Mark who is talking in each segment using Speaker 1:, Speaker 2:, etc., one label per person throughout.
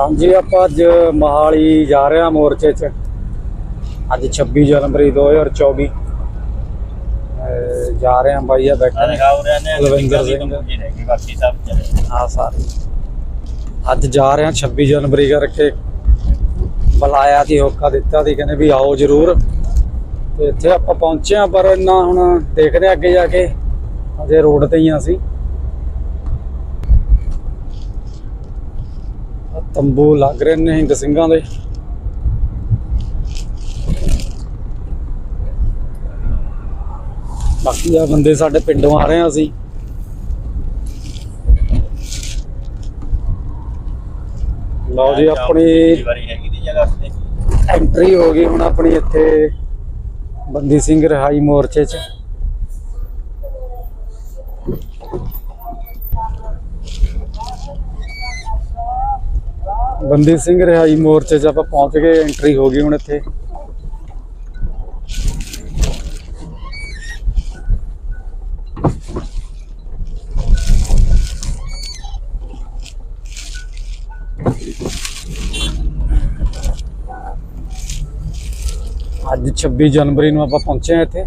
Speaker 1: ਹਾਂਜੀ ਆਪਾਂ ਅੱਜ ਮਹਾਲੀ ਜਾ ਰਹੇ ਹਾਂ ਮੋਰਚੇ 'ਚ। ਅੱਜ 26 ਜਨਵਰੀ 2024 ਅਹ ਜਾ ਰਹੇ ਹਾਂ ਬਾਈ ਆ ਬੈਠੇ ਕੁਲਵਿੰਦਰ ਸਿੰਘ।
Speaker 2: ਬਾਕੀ ਸਭ ਚਲੇ
Speaker 1: ਹਾਂ ਸਾਰੇ। ਅੱਜ ਜਾ ਰਹੇ ਹਾਂ 26 ਜਨਵਰੀ ਕਰਕੇ। ਬੁਲਾਇਆ ਸੀ ਹੋਕਾ ਦਿੱਤਾ ਸੀ ਕਹਿੰਦੇ ਵੀ ਆਓ ਜਰੂਰ। ਤੇ ਇੱਥੇ ਆਪਾਂ ਪਹੁੰਚੇ ਹਾਂ ਪਰ ਇੰਨਾ ਹੁਣ ਦੇਖਦੇ ਹਾਂ ਅੱਗੇ ਜਾ ਕੇ। ਅਜੇ ਰੋਡ ਤੇ ਹੀ ਹਾਂ ਅਸੀਂ। ਤੰਬੂ ਲੱਗ ਰਹੇ ਨੇ ਹਿੰਦ ਸਿੰਘਾਂ ਦੇ। ਬਾਕੀ ਆ ਬੰਦੇ ਸਾਡੇ ਪਿੰਡੋਂ ਆ ਰਹੇ ਆ ਅਸੀਂ। ਲਓ ਜੀ, ਆਪਣੀ
Speaker 2: ਵਾਰੀ ਹੈਗੀ ਦੀ ਜਗ੍ਹਾ ਤੇ
Speaker 1: ਐਂਟਰੀ ਹੋ ਗਈ ਹੁਣ ਆਪਣੀ ਇੱਥੇ ਬੰਦੀ ਸਿੰਘ ਰਿਹਾਈ ਮੋਰਚੇ 'ਚ। ਬੰਦੀ ਸਿੰਘ ਰਿਹਾਈ ਮੋਰਚੇ 'ਚ ਆਪਾਂ ਪਹੁੰਚ ਗਏ ਐਂਟਰੀ ਹੋ ਗਈ ਹੁਣ ਇੱਥੇ। ਅੱਜ 26 ਜਨਵਰੀ ਨੂੰ ਆਪਾਂ ਪਹੁੰਚੇ ਆ ਇੱਥੇ।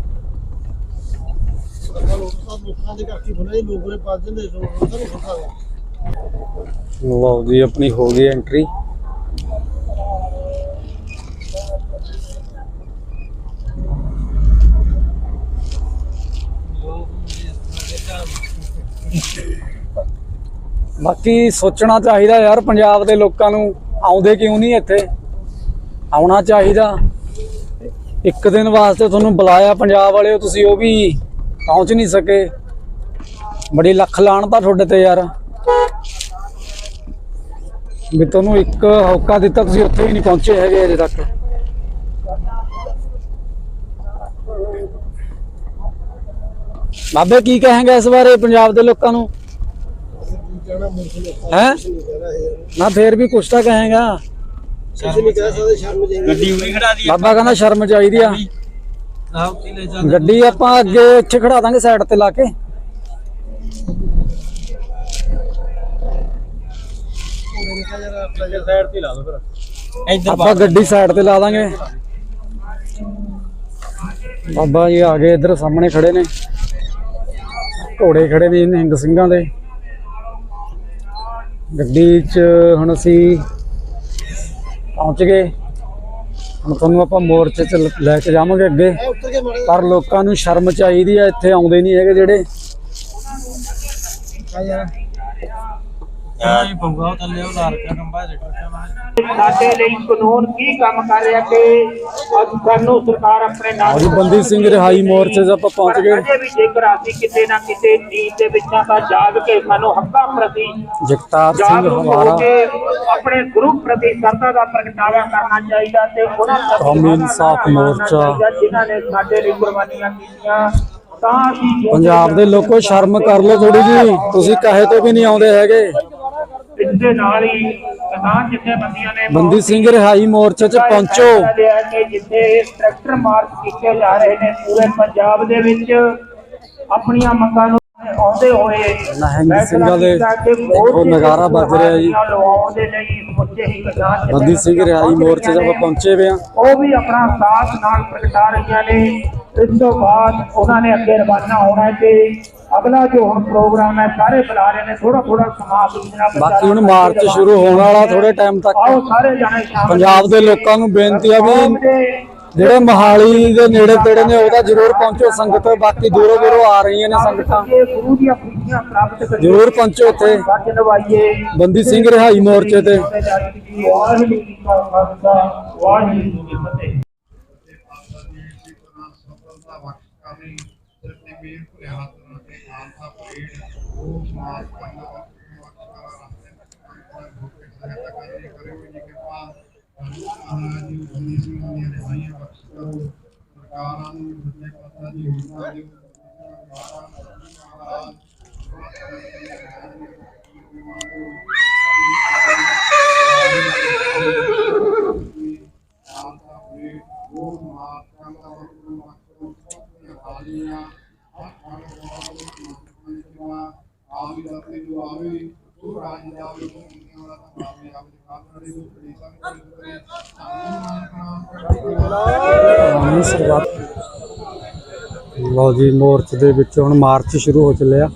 Speaker 3: ਲੋਕਾਂ ਦੇ ਕਰਕੇ ਬੁਲਾਈ ਲੋਕ ਨੇ ਪਾ ਦਿੰਦੇ ਸੋ ਉਹਨਾਂ ਨੂੰ ਪਤਾ
Speaker 1: ਲਓ ਜੀ, ਆਪਣੀ ਹੋ ਗਈ ਐਂਟਰੀ ਬਾਕੀ ਸੋਚਣਾ ਚਾਹੀਦਾ ਯਾਰ, ਪੰਜਾਬ ਦੇ ਲੋਕਾਂ ਨੂੰ ਆਉਂਦੇ ਕਿਉਂ ਨਹੀਂ ਇੱਥੇ? ਆਉਣਾ ਚਾਹੀਦਾ। ਇੱਕ ਦਿਨ ਵਾਸਤੇ ਤੁਹਾਨੂੰ ਬੁਲਾਇਆ ਪੰਜਾਬ ਵਾਲਿਓ, ਤੁਸੀਂ ਉਹ ਵੀ ਪਹੁੰਚ ਨਹੀਂ ਸਕੇ। ਬੜੀ ਲੱਖ ਲਾਣ ਤਾਂ ਤੁਹਾਡੇ ਤੇ ਯਾਰ। ਵੀ ਤੁਹਾਨੂੰ ਇੱਕ ਹੌਕਾ ਦਿੱਤਾ ਤੁਸੀਂ ਉੱਥੇ ਵੀ ਨਹੀਂ ਪਹੁੰਚੇ ਹੈਗੇ ਅਜੇ ਤੱਕ। ਬਾਬੇ ਕੀ ਕਹਾਂਗੇ ਇਸ ਬਾਰੇ ਪੰਜਾਬ ਦੇ ਲੋਕਾਂ ਨੂੰ? ਹੈ?
Speaker 3: ਨੂੰ
Speaker 1: ਫੇਰ ਵੀ ਕੁਛ ਤਾਂ ਕਹਾਂਗਾ।
Speaker 2: ਗੱਡੀ ਖੜਾ ਦੀ
Speaker 1: ਬਾਬਾ ਕਹਿੰਦਾ ਸ਼ਰਮ ਚਾਹੀਦੀ ਆ। ਗੱਡੀ ਆਪਾਂ ਅੱਗੇ ਇੱਥੇ ਖੜਾ ਦਾਂਗੇ ਸਾਈਡ ਤੇ ਲਾ ਕੇ।
Speaker 2: ਸਾਈਡ ਤੇ ਲਾ ਦੋ ਫਿਰ ਇੱਧਰ
Speaker 1: ਆਪਾਂ ਗੱਡੀ ਸਾਈਡ ਤੇ ਲਾ ਦਾਂਗੇ। ਬਾਬਾ ਜੀ ਆ ਗਏ ਇੱਧਰ, ਸਾਹਮਣੇ ਖੜੇ ਨੇ। ਘੋੜੇ ਖੜੇ ਨੇ ਨਿਹੰਗ ਸਿੰਘਾਂ ਦੇ। ਗੱਡੀ 'ਚ ਹੁਣ ਅਸੀਂ ਪਹੁੰਚ ਗਏ। ਹੁਣ ਤੁਹਾਨੂੰ ਆਪਾਂ ਮੋਰਚੇ 'ਚ ਲੈ ਕੇ ਜਾਵਾਂਗੇ ਅੱਗੇ। ਪਰ ਲੋਕਾਂ ਨੂੰ ਸ਼ਰਮ ਚਾਹੀਦੀ ਆ, ਇੱਥੇ ਆਉਂਦੇ ਨਹੀਂ ਹੈਗੇ ਜਿਹੜੇ।
Speaker 2: ਯਾਰ ਹੀ ਪਊਗਾ ਉਹ ਥੱਲੇ ਉਹ ਲਾਰ ਕੇ ਕੰਬਾ ਦੇ
Speaker 4: ਸਾਡੇ ਲਈ ਕਾਨੂੰਨ ਕੀ ਕੰਮ ਕਰ ਰਿਹਾ ਕਿ ਅੱਜ ਸਾਨੂੰ ਸਰਕਾਰ ਆਪਣੇ ਨਾਲ
Speaker 1: ਅੱਜ ਬੰਦੀ ਸਿੰਘ ਰਿਹਾਈ ਮੋਰਚੇ 'ਚ ਆਪਾਂ ਪਹੁੰਚ ਗਏ।
Speaker 4: ਅਜੇ ਵੀ ਜੇਕਰ ਅਸੀਂ ਕਿਤੇ ਨਾ ਕਿਤੇ ਨੀਂਦ ਦੇ ਵਿੱਚ ਤਾਂ ਜਾਗ ਕੇ ਸਾਨੂੰ ਹੱਕਾਂ ਪ੍ਰਤੀ
Speaker 1: ਜਗਤਾਰ ਸਿੰਘ
Speaker 4: ਜਾਗਰੂਕ
Speaker 1: ਹਵਾਰਾ
Speaker 4: ਹੋ ਕੇ ਆਪਣੇ ਗੁਰੂ ਪ੍ਰਤੀ ਸਰਦਾ ਦਾ ਪ੍ਰਗਟਾਵਾ ਕਰਨਾ ਚਾਹੀਦਾ ਤੇ ਉਹਨਾਂ
Speaker 1: ਕੌਮੀ ਇਨਸਾਫ ਮੋਰਚਾ।
Speaker 4: ਜਿਨ੍ਹਾਂ ਨੇ ਸਾਡੇ ਲਈ ਕੁਰਬਾਨੀਆਂ ਕੀਤੀਆਂ
Speaker 1: ਪੰਜਾਬ ਦੇ ਲੋਕੋ ਸ਼ਰਮ ਕਰ ਲਓ ਥੋੜੀ ਜੀ ਤੁਸੀਂ ਕਹੇ ਤੋਂ ਵੀ ਨਹੀਂ ਆਉਂਦੇ ਹੈਗੇ।
Speaker 4: ਇਸ ਦੇ ਨਾਲ ਹੀ ਕਿਸਾਨ ਜਥੇਬੰਦੀਆਂ ਨੇ
Speaker 1: ਬੰਦੀ ਸਿੰਘ ਰਿਹਾਈ ਮੋਰਚੇ 'ਚ ਪਹੁੰਚੋ।
Speaker 4: ਲਿਆ ਕਿ ਜਿੱਥੇ ਟਰੈਕਟਰ ਮਾਰਚ ਕੀਤੇ ਜਾ ਰਹੇ ਨੇ ਪੂਰੇ ਪੰਜਾਬ ਦੇ ਵਿੱਚ ਆਪਣੀਆਂ ਮੰਗਾਂ ਨੂੰ ਆਉਂਦੇ ਹੋਏ
Speaker 1: ਨਿਹੰਗ ਸਿੰਘਾਂ ਦੇ ਦੇਖੋ ਨਗਾਰਾ ਵੱਜ ਰਿਹਾ ਜੀ। ਬੰਦੀ ਸਿੰਘ ਰਿਹਾਈ ਮੋਰਚੇ 'ਚ ਆਪਾਂ ਪਹੁੰਚੇ ਵੇ ਆ।
Speaker 4: ਉਹ ਵੀ ਆਪਣਾ ਸਾਥ ਨਾਲ ਪ੍ਰਗਟਾ ਰਹੀਆਂ ਨੇ। ਇਸ ਤੋਂ ਬਾਅਦ ਉਹਨਾਂ ਨੇ ਅੱਗੇ ਰਵਾਨਾ ਹੋਣਾ ਹੈ ਤੇ ਅਗਲਾ ਜੋ ਹੁਣ ਪ੍ਰੋਗਰਾਮ ਹੈ ਸਾਰੇ ਬੁਲਾ ਰਹੇ ਨੇ। ਥੋੜਾ ਥੋੜਾ ਸਮਾਂ ਸੂਚਨਾ
Speaker 1: ਬਾਕੀ ਹੁਣ ਮਾਰਚ ਸ਼ੁਰੂ ਹੋਣ ਵਾਲਾ ਥੋੜੇ ਟਾਈਮ ਤੱਕ।
Speaker 4: ਆਓ ਸਾਰੇ ਜਾਣੇ ਸ਼ਾਮਲ
Speaker 1: ਪੰਜਾਬ ਦੇ ਲੋਕਾਂ ਨੂੰ ਬੇਨਤੀ ਆ ਵੀ
Speaker 4: ਦੇ
Speaker 1: ਜਿਹੜੇ ਮਹਾਲੀ ਦੇ ਨੇੜੇ ਤੇੜੇ ਨੇ, ਉਹਦਾ ਜ਼ਰੂਰ ਪਹੁੰਚੋ, ਸੰਗਤ ਬਾਕੀ ਦੂਰੋਂ ਦੂਰੋਂ ਆ ਰਹੀਆਂ ਨੇ ਸੰਗਤਾਂ।
Speaker 4: ਗੁਰੂ ਦੀਆਂ ਖੁਸ਼ੀਆਂ ਪ੍ਰਾਪਤ ਕਰੀਏ
Speaker 1: ਜ਼ਰੂਰ ਪਹੁੰਚੋ
Speaker 4: ਉੱਥੇ।
Speaker 1: ਬੰਦੀ ਸਿੰਘ ਰਿਹਾਈ ਮੋਰਚੇ ਤੇ।
Speaker 4: ਵਾਹਿਗੁਰੂ ਜੀ ਕਾ ਖਾਲਸਾ। ਵਾਹਿਗੁਰੂ ਜੀ ਕੀ ਫਤਿਹ
Speaker 5: ਆਵੀ ਦਾਤੇ ਜੋ ਆਵੇ
Speaker 1: ਆਮੀ ਸਰਬੱਤ ਲਓ ਜੀ, ਮੋਰਚ ਦੇ ਵਿੱਚ ਹੁਣ ਮਾਰਚ ਸ਼ੁਰੂ ਹੋ ਚੱਲਿਆ।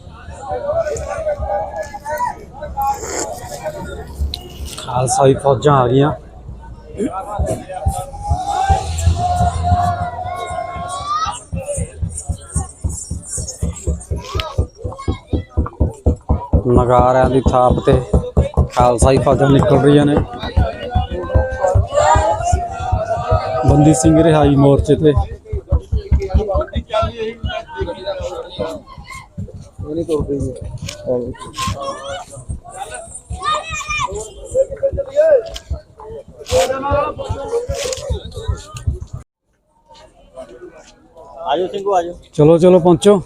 Speaker 1: ਖਾਲਸਾਈ ਫੌਜਾਂ ਆ ਗਈਆਂ। ਨਗਾਰਿਆਂ ਦੀ ਥਾਪ ਤੇ ਖਾਲਸਾਈ ਫੌਜਾਂ ਨਿਕਲ ਰਹੀਆਂ ਨੇ। ਬੰਦੀ ਸਿੰਘ ਰਿਹਾਈ ਮੋਰਚੇ ਤੇ।
Speaker 2: ਆਜੋ ਸਿੰਘੂ ਆਜੋ।
Speaker 1: ਚਲੋ ਚਲੋ ਪਹੁੰਚੋ।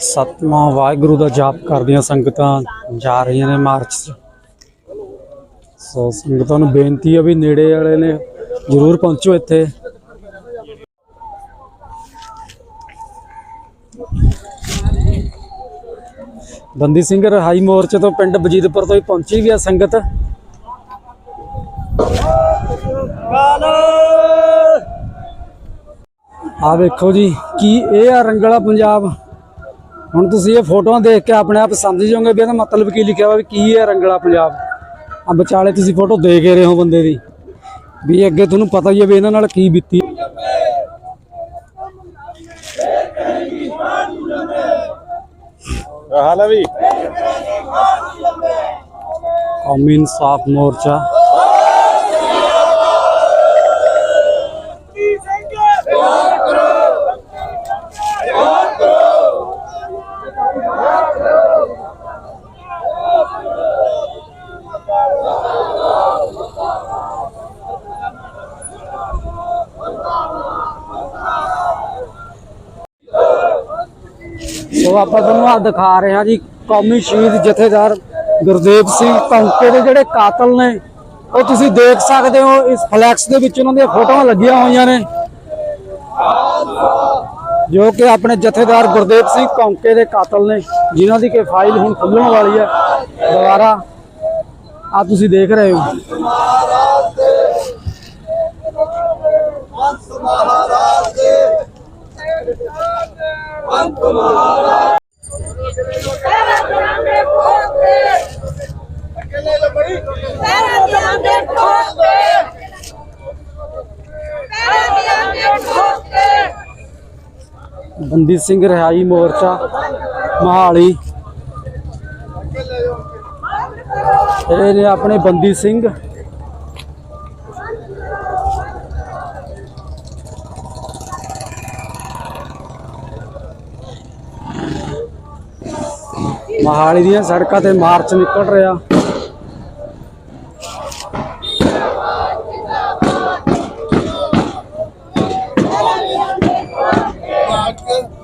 Speaker 1: ਸਤਨਾਮ ਵਾਹਿਗੁਰੂ ਦਾ ਜਾਪ ਕਰਦੀਆਂ ਸੰਗਤਾਂ ਜਾ ਰਹੀਆਂ ਨੇ ਮਾਰਚ ਸੋ ਸੰਗਤਾਂ ਨੂੰ ਬੇਨਤੀ ਆ ਵੀ ਨੇੜੇ ਵਾਲੇ ਨੇ ਜ਼ਰੂਰ ਪਹੁੰਚੋ ਇੱਥੇ। ਬੰਦੀ ਸਿੰਘ ਰਹਾਈ ਮੋਰਚੇ ਤੋਂ ਪਿੰਡ ਬਜੀਦਪੁਰ ਤੋਂ ਹੀ ਪਹੁੰਚੀ ਗਿਆ ਸੰਗਤ। ਆ ਵੇਖੋ ਜੀ, ਕੀ ਇਹ ਆ ਰੰਗਲਾ ਪੰਜਾਬ। ਹੁਣ ਤੁਸੀਂ ਇਹ ਫੋਟੋਆਂ ਦੇਖ ਕੇ ਆਪਣੇ ਆਪ ਸਮਝ ਜਾਓਗੇ ਵੀ ਇਹਦਾ ਮਤਲਬ ਕੀ ਲਿਖਿਆ ਹੋਇਆ ਵੀ ਕੀ ਹੈ ਰੰਗਲਾ ਪੰਜਾਬ। ਆ ਵਿਚਾਲੇ ਤੁਸੀਂ ਫੋਟੋ ਦੇਖ ਹੀ ਰਹੇ ਹੋ ਬੰਦੇ ਦੀ। ਵੀ ਅੱਗੇ ਤੁਹਾਨੂੰ ਪਤਾ ਹੀ ਹੈ ਵੀ ਇਹਨਾਂ ਨਾਲ ਕੀ ਬੀਤੀ।
Speaker 2: ਹਾਲ ਵੀ?
Speaker 1: ਕੌਮੀ ਇਨਸਾਫ ਮੋਰਚਾ। ਸੋ ਆਪਾਂ ਤੁਹਾਨੂੰ ਆ ਦਿਖਾ ਰਹੇ ਹਾਂ ਜੀ, ਕੌਮੀ ਸ਼ਹੀਦ ਜਥੇਦਾਰ ਗੁਰਦੇਵ ਸਿੰਘ ਕੌਂਕੇ ਦੇ ਜਿਹੜੇ ਕਾਤਲ ਨੇ, ਉਹ ਤੁਸੀਂ ਦੇਖ ਸਕਦੇ ਹੋ, ਇਸ ਫਲੈਕਸ ਦੇ ਵਿੱਚ ਉਹਨਾਂ ਦੀਆਂ ਫੋਟੋਆਂ ਲੱਗੀਆਂ ਹੋਈਆਂ ਨੇ। ਜੋ ਕਿ ਆਪਣੇ ਜਥੇਦਾਰ ਗੁਰਦੇਵ ਸਿੰਘ ਕੌਂਕੇ ਦੇ ਕਾਤਲ ਨੇ, ਜਿਨ੍ਹਾਂ ਦੀ ਕਿ ਫਾਈਲ ਹੁਣ ਖੁੱਲਣ ਵਾਲੀ ਹੈ। ਦੁਬਾਰਾ ਆ ਤੁਸੀਂ ਦੇਖ ਰਹੇ ਹੋ।
Speaker 5: Terra grande forte! Terra grande forte! Terra grande forte!
Speaker 1: ਬੰਦੀ ਸਿੰਘ ਰਿਹਾਈ ਮੋਰਚਾ ਮਹਾਲੀ ਇਹ ਨੇ ਆਪਣੇ ਬੰਦੀ ਸਿੰਘ ਮਹਾਲੀ ਦੀਆਂ ਸੜਕਾਂ ਤੇ ਮਾਰਚ ਨਿਕਲ ਰਿਹਾ।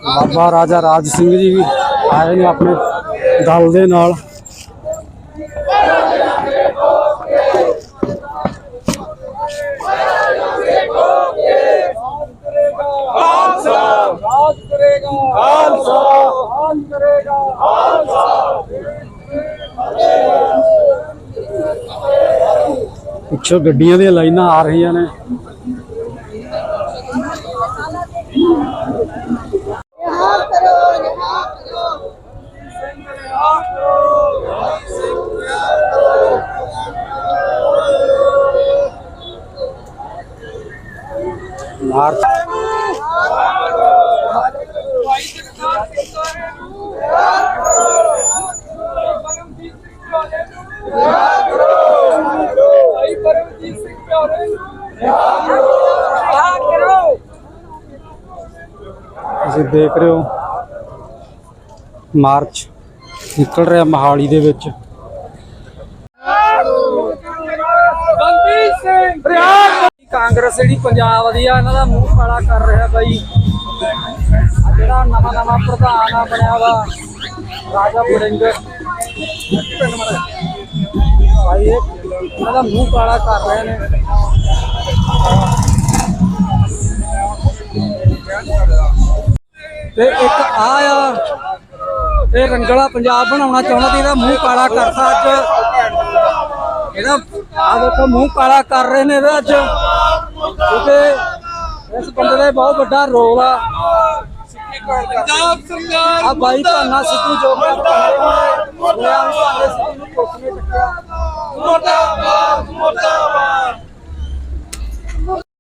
Speaker 1: ਬਾਬਾ ਰਾਜਾ ਰਾਜ ਸਿੰਘ ਜੀ ਵੀ ਆਏ ਨੇ ਆਪਣੇ ਦਲ ਦੇ ਨਾਲ। ਪਿੱਛੋਂ ਗੱਡੀਆਂ ਦੀਆਂ ਲਾਈਨਾਂ ਆ ਰਹੀਆਂ ਨੇ। ਮਾਰਚ ਤੁਸੀਂ ਦੇਖ ਰਹੇ ਹੋ। ਮਾਰਚ ਨਿਕਲ ਰਿਹਾ ਮਹਾਲੀ ਦੇ ਵਿੱਚ। ਕਾਂਗਰਸ ਜਿਹੜੀ ਪੰਜਾਬ ਦੀ ਆ ਇਹਨਾਂ ਦਾ ਮੂੰਹ ਕਾਲਾ ਕਰ ਰਿਹਾ ਬਾਈ। ਜਿਹੜਾ ਨਵਾਂ ਨਵਾਂ ਪ੍ਰਧਾਨ ਆ ਬਣਿਆ ਵਾ, ਰਾਜਾ ਬੁਰਿੰਗ ਭਾਈ ਇਹ ਇਹਨਾਂ ਦਾ ਮੂੰਹ ਕਾਲਾ ਕਰ ਰਹੇ ਨੇ। ਤੇ ਇੱਕ ਆ ਆ ਇਹ ਰੰਗਲਾ ਪੰਜਾਬ ਬਣਾਉਣਾ ਚਾਹੁੰਦਾ ਤੇ ਇਹਦਾ ਮੂੰਹ ਕਾਲਾ ਕਰਤਾ ਅੱਜ। ਇਹਦਾ ਆ ਦੇਖੋ, ਮੂੰਹ ਕਾਲਾ ਕਰ ਰਹੇ ਨੇ ਇਹਦਾ ਅੱਜ। ਕਿਉਂਕਿ ਇਸ ਬੰਦੇ ਦਾ ਬਹੁਤ ਵੱਡਾ ਰੋਲ ਆ। ਪੰਜਾਬ ਸਰਕਾਰ ਆ ਬਾਈ ਭਾਨਾ ਸਿੱਧੂ ਜੋ ਮੋਟਾ ਮੋਟਾ ਮੋਟਾ